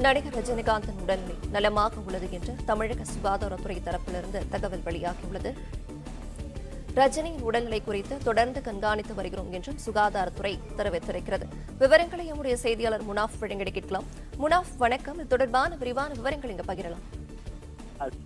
நடிகர் ரஜினிகாந்தின் உடல்நிலை நலமாக உள்ளது என்று தமிழக சுகாதாரத்துறை தரப்பிலிருந்து தகவல் வெளியாகியுள்ளது. ரஜினியின் உடல்நிலை குறித்து தொடர்ந்து கண்காணித்து வருகிறோம் என்றும் சுகாதாரத்துறை தெரிவித்திருக்கிறது. விவரங்களை எம்முடைய செய்தியாளர் முனாஃப் வழங்கி கேட்கலாம். முனாஃப் வணக்கம். இது தொடர்பான விரிவான விவரங்கள் இங்கு பகிரலாம்.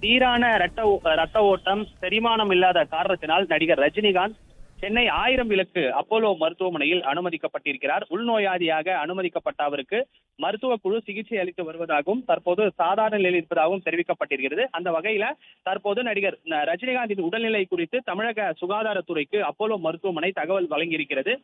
சீரான ரத்த ரத்த ஓட்டம் செரிமானம் இல்லாத காரணத்தினால் நடிகர் ரஜினிகாந்த் சென்னை ஆயிரம் விளக்கு அப்போலோ மருத்துவமனையில் அனுமதிக்கப்பட்டிருக்கிறார். உள்நோயாளியாக அனுமதிக்கப்பட்ட அவருக்கு மருத்துவ குழு சிகிச்சை அளித்து வருவதாகவும் தற்போது சாதாரண நிலையில் இருப்பதாகவும் தெரிவிக்கப்பட்டிருக்கிறது. அந்த வகையில தற்போது நடிகர் ரஜினிகாந்தின் உடல்நிலை குறித்து தமிழக சுகாதாரத்துறைக்கு அப்போலோ மருத்துவமனை தகவல் வழங்கியிருக்கிறது.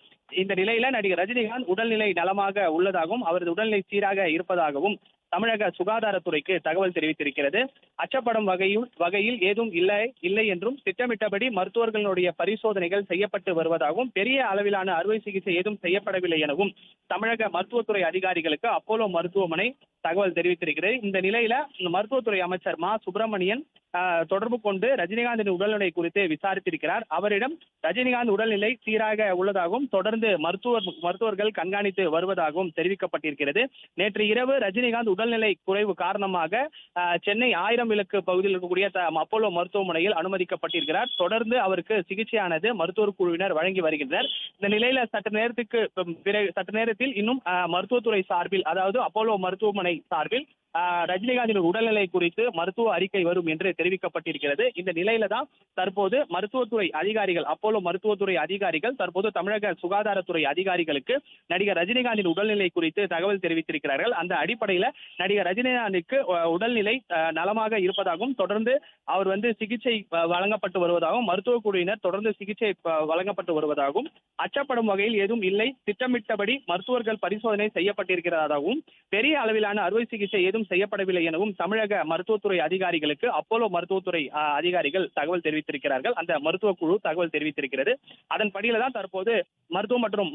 இந்த நிலையில நடிகர் ரஜினிகாந்த் உடல்நிலை நலமாக உள்ளதாகவும் அவரது உடல்நிலை சீராக இருப்பதாகவும் தமிழக சுகாதாரத்துறைக்கு தகவல் தெரிவித்திருக்கிறது. அச்சப்படும் வகையில் வகையில் ஏதும் இல்லை இல்லை என்றும் திட்டமிட்டபடி மருத்துவர்களுடைய பரிசோதனைகள் செய்யப்பட்டு வருவதாகவும் பெரிய அளவிலான அறுவை சிகிச்சை ஏதும் செய்யப்படவில்லை எனவும் தமிழக மருத்துவத்துறை அதிகாரிகளுக்கு அப்போலோ மருத்துவமனை தகவல் தெரிவித்திருக்கிறது. இந்த நிலையில மருத்துவத்துறை அமைச்சர் மா. சுப்பிரமணியன் தொடர்பு கொண்டு ரஜினிகாந்தின் உடல்நிலை குறித்து விசாரித்திருக்கிறார். அவரிடம் ரஜினிகாந்த் உடல்நிலை சீராக உள்ளதாகவும் தொடர்ந்து மருத்துவர் மருத்துவர்கள் கண்காணித்து வருவதாகவும் தெரிவிக்கப்பட்டிருக்கிறது. நேற்று இரவு ரஜினிகாந்த் உடல்நிலை குறைவு காரணமாக சென்னை ஆயிரம் விளக்கு பகுதியில் இருக்கக்கூடிய அப்போலோ மருத்துவமனையில் அனுமதிக்கப்பட்டிருக்கிறார். தொடர்ந்து அவருக்கு சிகிச்சையானது மருத்துவர் குழுவினர் வழங்கி வருகின்றனர். இந்த நிலையில சற்று நேரத்துக்கு பிறகு சற்று நேரத்தில் இன்னும் மருத்துவத்துறை சார்பில் அதாவது அப்போலோ மருத்துவமனை சார்பில் ஆஹ், ரஜினிகாந்தின் உடல்நிலை குறித்து மருத்துவ அறிக்கை வரும் என்று தெரிவிக்கப்பட்டிருக்கிறது. இந்த நிலையில தான் தற்போது மருத்துவத்துறை அதிகாரிகள் அப்போலோ மருத்துவத்துறை அதிகாரிகள் தற்போது தமிழக சுகாதாரத்துறை அதிகாரிகளுக்கு நடிகர் ரஜினிகாந்தின் உடல்நிலை குறித்து தகவல் தெரிவித்திருக்கிறார்கள். அந்த அடிப்படையில நடிகர் ரஜினிகாந்துக்கு உடல்நிலை அஹ், நலமாக இருப்பதாகவும் தொடர்ந்து அவர் வந்து சிகிச்சை வழங்கப்பட்டு வருவதாகவும் மருத்துவ குழுவினர் தொடர்ந்து சிகிச்சை வழங்கப்பட்டு வருவதாகவும் அச்சப்படும் வகையில் ஏதும் இல்லை. திட்டமிட்டபடி மருத்துவர்கள் பரிசோதனை செய்யப்பட்டிருக்கிறதாகவும் பெரிய அளவிலான அறுவை சிகிச்சை ஏதும் செய்யப்படவில்லை எனவும் தமிழக மருத்துவத்துறை அதிகாரிகளுக்கு அப்போலோ மருத்துவத்துறை அதிகாரிகள் தகவல் தெரிவித்திருக்கிறார்கள். அந்த மருத்துவ குழு தகவல் தெரிவித்திருக்கிறது. அதன் படியில தான் தற்போது மருத்துவ மற்றும்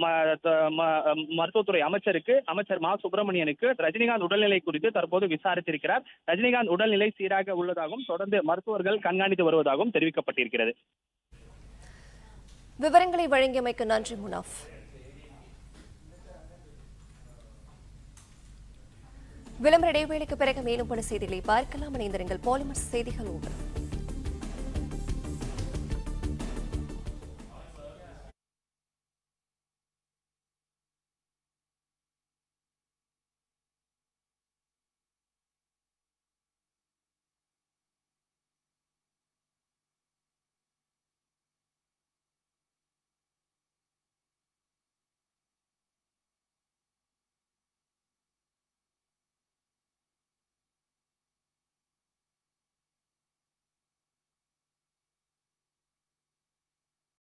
மருத்துவத்துறை அமைச்சருக்கு அமைச்சர் மா. சுப்பிரமணியனுக்கு ரஜினிகாந்த் உடல்நிலை குறித்து தற்போது விசாரித்திருக்கிறார். ரஜினிகாந்த் உடல்நிலை சீராக உள்ளதாகவும் தொடர்ந்து மருத்துவர்கள் கண்காணித்து வருவதாகவும் தெரிவிக்கப்பட்டிருக்கிறது. விவரங்களை வழங்கியமைக்கு நன்றி முனாஃப். விளம்பர இடைவேளைக்கு பிறகு மேலும் பல செய்திகளை பார்க்கலாம். இணைந்திருங்கள். பாலிமர் செய்திகளோடு